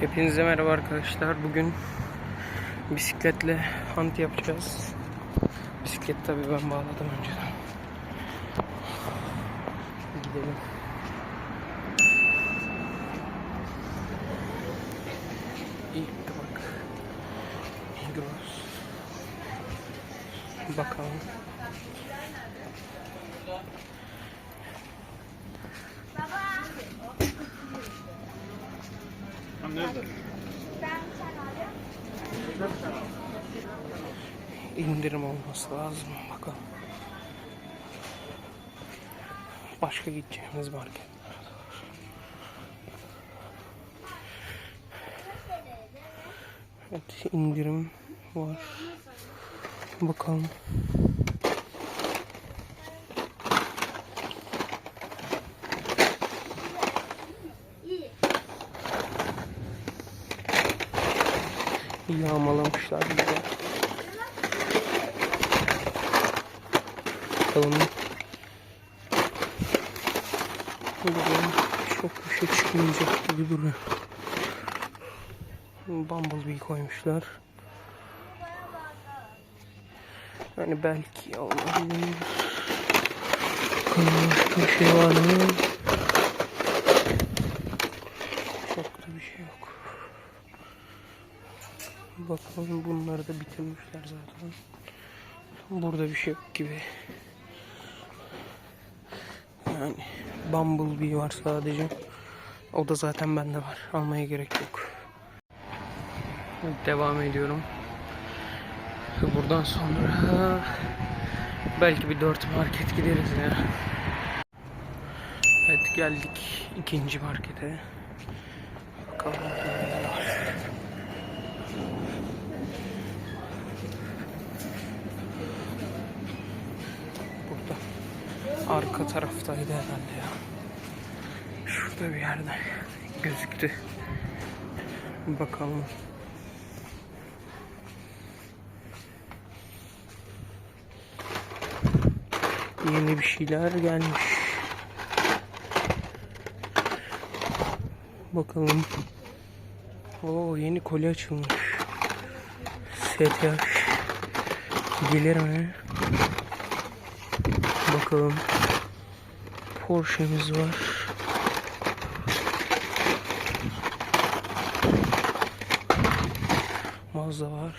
Hepinize merhaba arkadaşlar. Bugün bisikletle hunt yapacağız. Bisiklet tabii ben bağladım önceden. Gidelim. İlk bak. Migros. Bakalım. İndirim olması lazım. Bakalım. Başka gideceğimiz market. Evet indirim var. Bakalım. Yağmalamışlar bizi. Bakalım. Çok bir şey çıkmayacak gibi duruyor. Bumblebee koymuşlar. Yani belki olabilir. Bakalım başka bir şey var mı? Çok da bir şey yok. Bakalım bunları da bitirmişler zaten. Burada bir şey yok gibi. Yani Bumblebee var sadece. O da zaten bende var. Almaya gerek yok. Devam ediyorum. Buradan sonra belki bir dört market gideriz ya. Evet geldik ikinci markete. Bakalım neler var. Burada. Arka taraftaydı herhalde ya. Şurada bir yerde gözüktü. Bakalım. Yeni bir şeyler gelmiş. Bakalım. Oo yeni kolye açılmış. STH. Gelir mi? Bakalım. Porsche'miz var. Mazda var.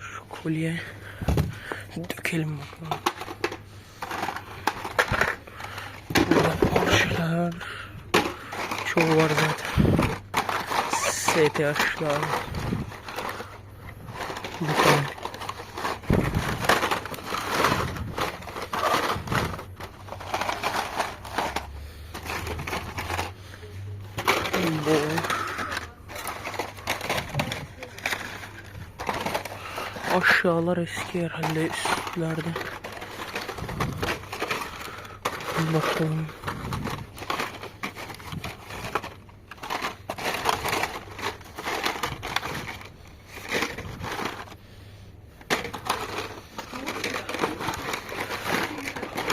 Şu kolye. Dökelim bakalım. Burada Porsche'lar. Çoğu var zaten. STH'lar. Bakalım. Bu aşağılar eski herhalde üstlerde. Bakalım.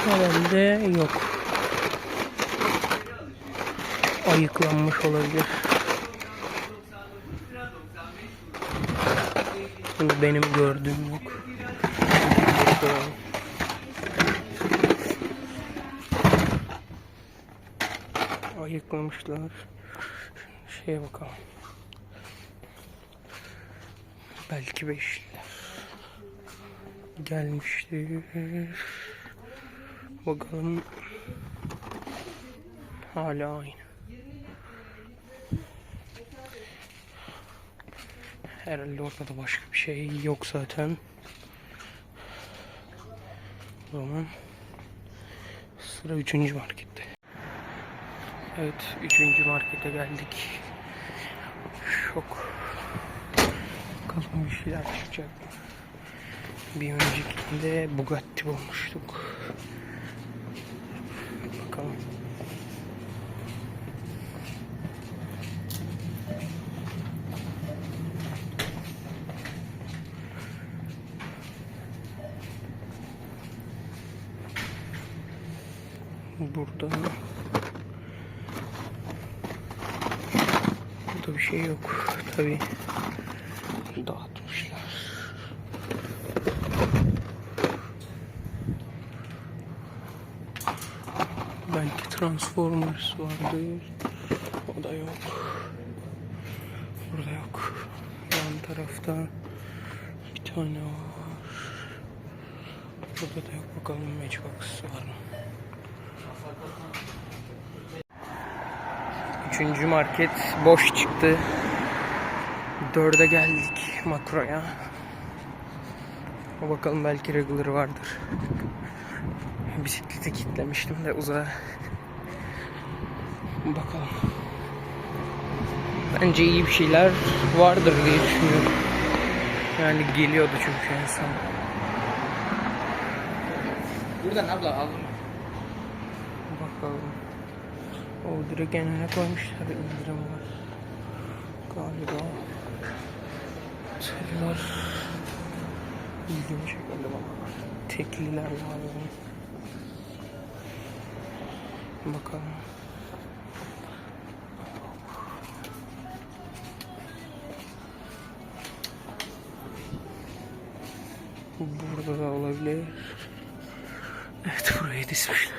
Herhalde yok. Ayıklanmış olabilir. Şimdi benim gördüğüm yok. Ayıklamışlar. Şeye bakalım. Belki beşler. Gelmiştir. Bakalım. Hala aynı. Herhalde orada da başka bir şey yok zaten. O zaman sıra üçüncü markette. Evet, üçüncü markete geldik. Şok. Bakalım bir şeyler çıkacak. Bir öncekinde Bugatti bulmuştuk. Burada Burada bir şey yok. Tabi dağıtmışlar. Belki Transformers vardır. O da yok. Burada yok. Yan tarafta bir tane var. Burada da yok. Bakalım Matchbox var mı? Üçüncü market boş çıktı. Dörde geldik makroya. Bakalım belki regular vardır. Bisikleti kilitlemiştim de uzağa. Bakalım. Bence iyi bir şeyler vardır diye düşünüyorum. Yani geliyordu çünkü en son. Buradan abla aldım. Bakalım. O direkt önüne koymuşlar indirim var. Galiba. Tırlar. İlgimi çekmedi bana. Tekliler lazım. Bakalım. Burada da olabilir. Evet burayı dizmişler.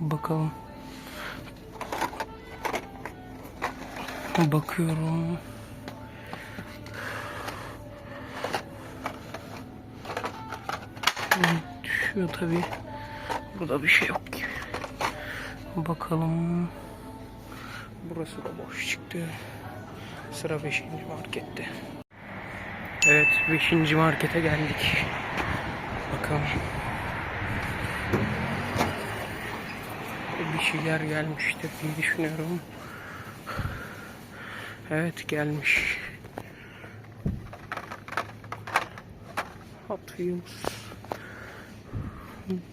Bakalım. Bakıyorum. Düşüyor tabi. Burada bir şey yok gibi. Bakalım. Burası da boş çıktı. Sıra 5. markette. Evet 5. markete geldik. Bakalım. bir şeyler gelmiştir diye düşünüyorum. Evet gelmiş. Hot Wheels.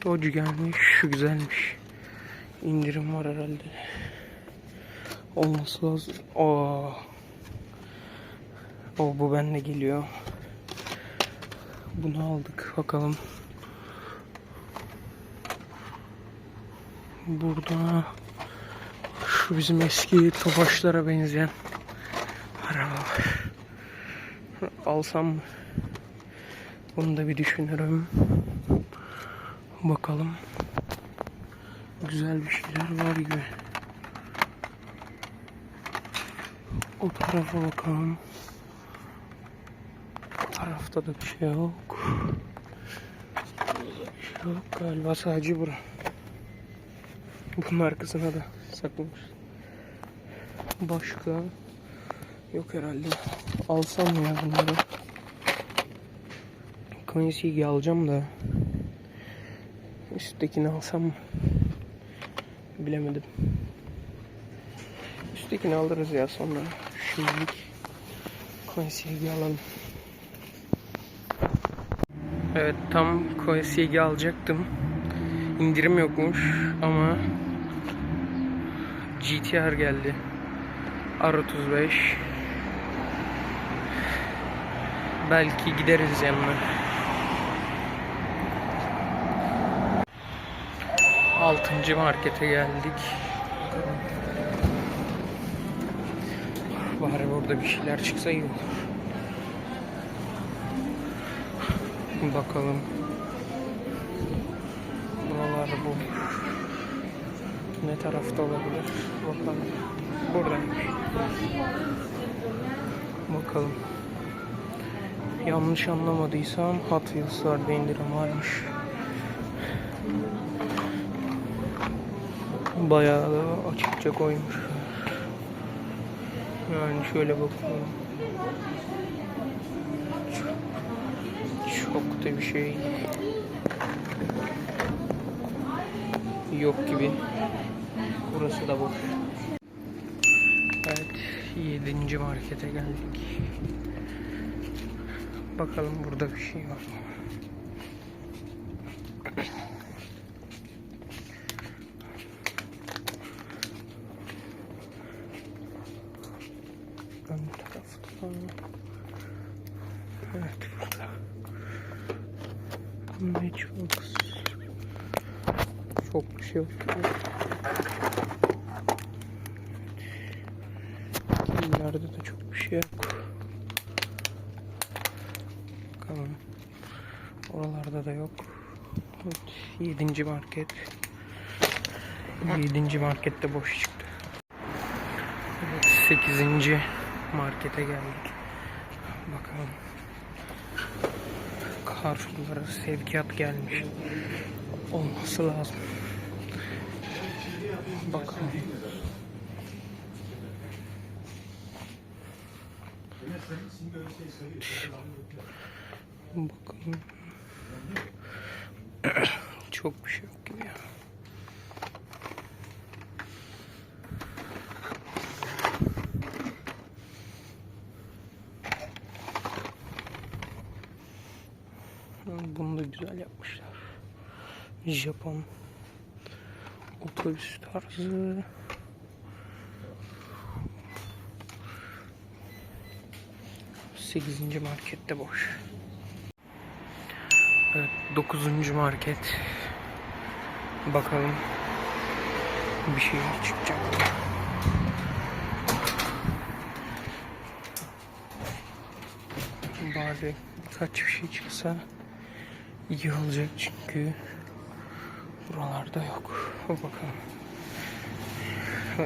Dodge gelmiş. Şu güzelmiş. İndirim var herhalde. Olması lazım. Oo. O bu bende geliyor. Bunu aldık. Bakalım. Burada şu bizim eski tofaşlara benzeyen araba. Alsam mı? Bunu da bir düşünürüm. Bakalım. Güzel bir şeyler var gibi. O tarafa bakalım. O tarafta da bir şey yok. Bir şey yok. Galiba sadece bura. Bunun arkasına da saklamış. Başka yok herhalde. Alsam mı ya bunları? Coinsee'yi alacağım da üsttekini alsam mı? Bilemedim. Üsttekini alırız ya sonra. Şimdilik Coinsee'yi alalım. Evet tam Coinsee'yi alacaktım. İndirim yokmuş ama GTR geldi. R35 Belki gideriz yanına. Altıncı markete geldik. Bari burada bir şeyler çıksa iyi olur. Bakalım. Buralar bu. Ne tarafta olabilir? Bakalım. Buradaymış. Bakalım. Yanlış anlamadıysam Hot Wheels'larda indirim varmış. Bayağı da açıkça koymuş. Yani şöyle. Çok, çok da bir şey yok gibi. Burası da boş. Evet, 7. markete geldik. Bakalım burada bir şey var mı? Ön tarafta. Evet burada. Matchbox. Çok bir şey yok. İleride de çok bir şey yok. Bakalım. Oralarda da yok. Evet, yedinci market. Yedinci markette boş çıktı. Evet, sekizinci markete geldik. Bakalım. Carrefour'lara sevkiyat gelmiş. Olması lazım. Bakalım. Bakalım. Çok bir şey yok gibi ya. Bunu da güzel yapmışlar. Japon otobüs tarzı. Sekizinci markette boş. Evet, dokuzuncu market. Bakalım bir şey çıkacak? Bari birkaç bir şey çıksa iyi olacak çünkü buralarda yok. Bakalım.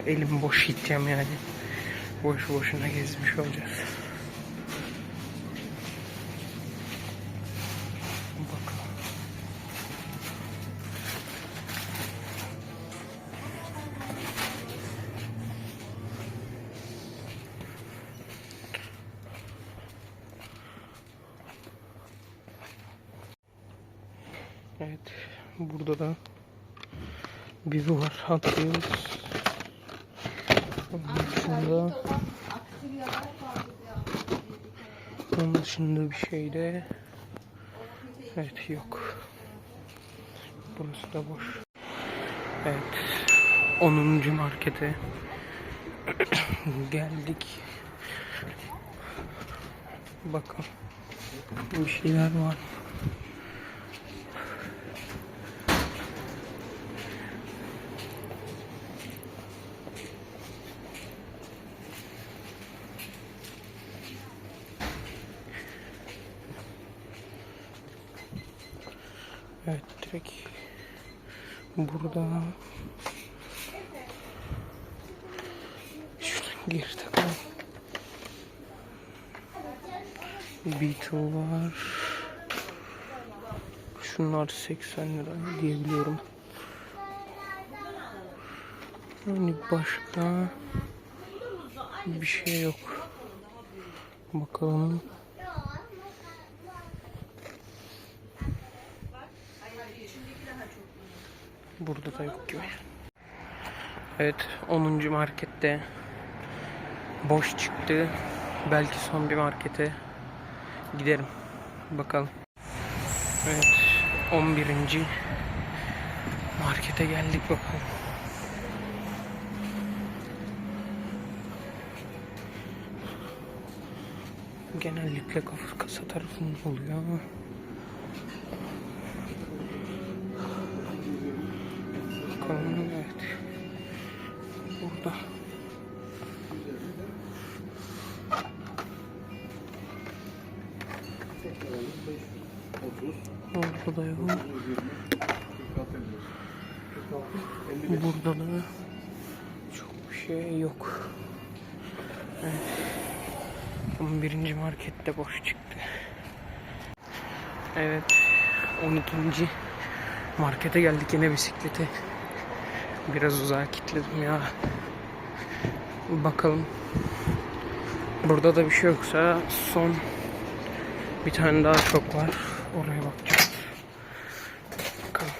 Elim boş gideceğim yani. Boş boşuna gezmiş olacağız. Evet. Burada da bir var. Atıyoruz. Onun dışında onun dışında bir şey de evet yok. Burası da boş. Evet. 10. markete geldik. Bakalım. Bir şeyler var. Evet direkt burada şuradan geri takalım. Beetle var. Şunlar 80 lira diyebiliyorum. Yani başka bir şey yok. Bakalım. Burada da yok gibi. Evet 10. markette boş çıktı. Belki son bir markete giderim. Bakalım. Evet 11. markete geldik bakalım. Genellikle kasa, tarafında oluyor ama Orada da yok. Burada da çok bir şey yok. Evet. 11. markette boş çıktı. Evet. 12. markete geldik yine bisiklete. Biraz uzağa kilitledim ya. Bakalım. Burada da bir şey yoksa son bir tane daha çok var. Oraya bakacağız. Bakalım.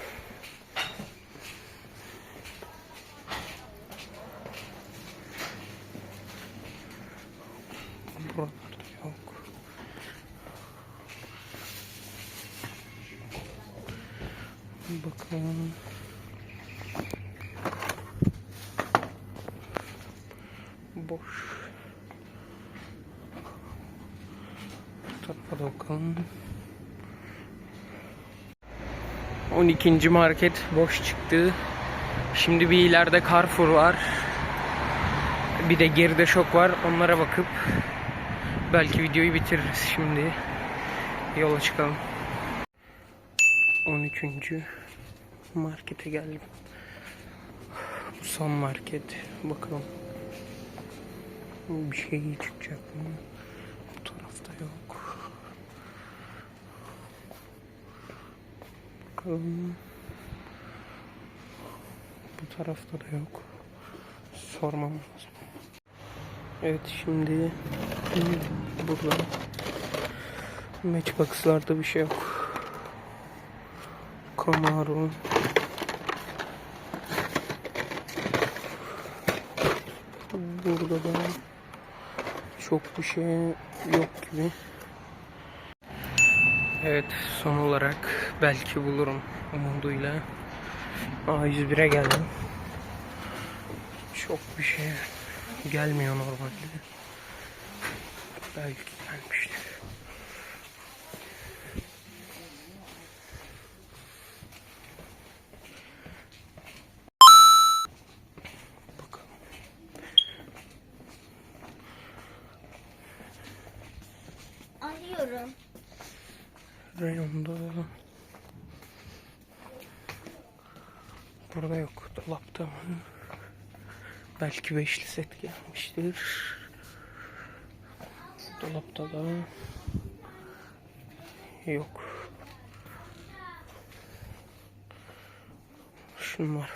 Buralarda yok. Bakalım. Boş. Bu tarafa da bakalım. 12. market boş çıktı. Şimdi bir ileride Carrefour var. Bir de geride şok var. Onlara bakıp belki videoyu bitiririz şimdi. Yola çıkalım. 13. markete geldim. Bu son market. Bakalım. Bir şey çıkacak mı? Bu tarafta yok. Bakalım. Bu tarafta da yok. Sormam lazım. Evet şimdi burada Matchbox'larda bir şey yok. Camaro Burada da çok bir şey yok gibi. Evet son olarak belki bulurum umuduyla A101'e geldim. Çok bir şey gelmiyor normalde. Belki gelmiştir. Reyonda Burada yok. Dolapta? Belki beşli set gelmiştir. Dolapta da yok. Şunlar var.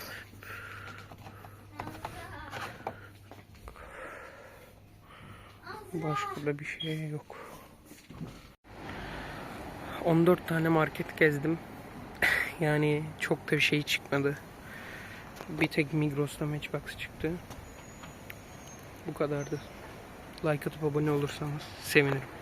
Başka da bir şey yok. 14 tane market gezdim. Yani çok da bir şey çıkmadı. Bir tek Migros'ta Matchbox çıktı. Bu kadardı. Like atıp abone olursanız sevinirim.